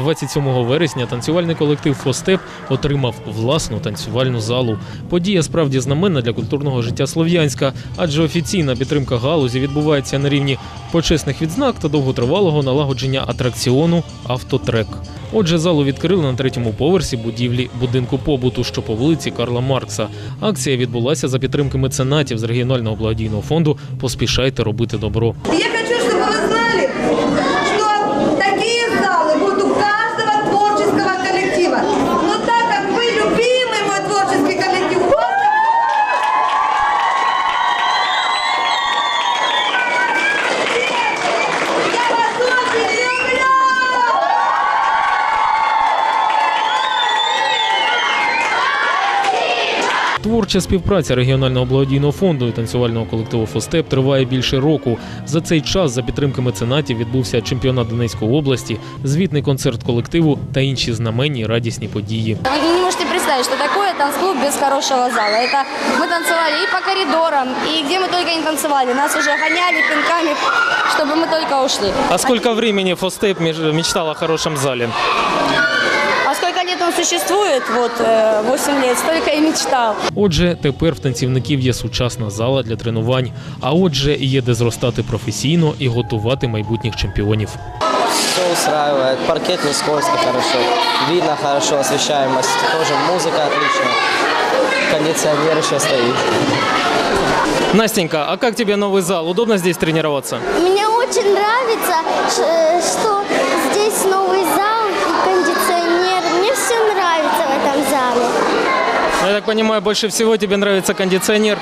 27 вересня танцювальний колектив Фостеп отримав власну танцювальну залу. Подія справді знаменна для культурного життя Слов'янська, адже офіційна підтримка галузі відбувається на рівні почесних відзнак та довготривалого налагодження атракціону Автотрек. Отже, залу відкрили на третьому поверсі будівлі будинку побуту, що по вулиці Карла Маркса. Акція відбулася за підтримки меценатів з регіонального благодійного фонду Поспішайте робити добро. Я хочу, Творча співпраця регіонального благодійного фонду і танцювального колективу Фостеп триває більше року. За цей час, за підтримки меценатів, відбувся чемпіонат Донецької області, звітний концерт колективу та інші знаменні радісні події. Вы не можете представить, что такое танцклуб без хорошего зала. Это мы танцевали и по коридорам, и где мы только не танцевали. Нас уже гоняли пинками, чтобы мы только ушли. А сколько времени Фостеп мечтал о хорошем зале? А сколько лет он существует? Вот э, 8 лет, столько и мечтал. Отже, тепер в танцівників є сучасна зала для тренувань. А отже, є де зростати професійно і готувати майбутніх чемпіонів. Все устраивает, паркет не скользко хорошо, видно хорошо, освещаемость, тоже музыка отличная, кондиционер еще стоит. Настенька, а как тебе новый зал? Удобно здесь тренироваться? Мне очень нравится, ш- что Я так понимаю, больше всего тебе нравится кондиционер?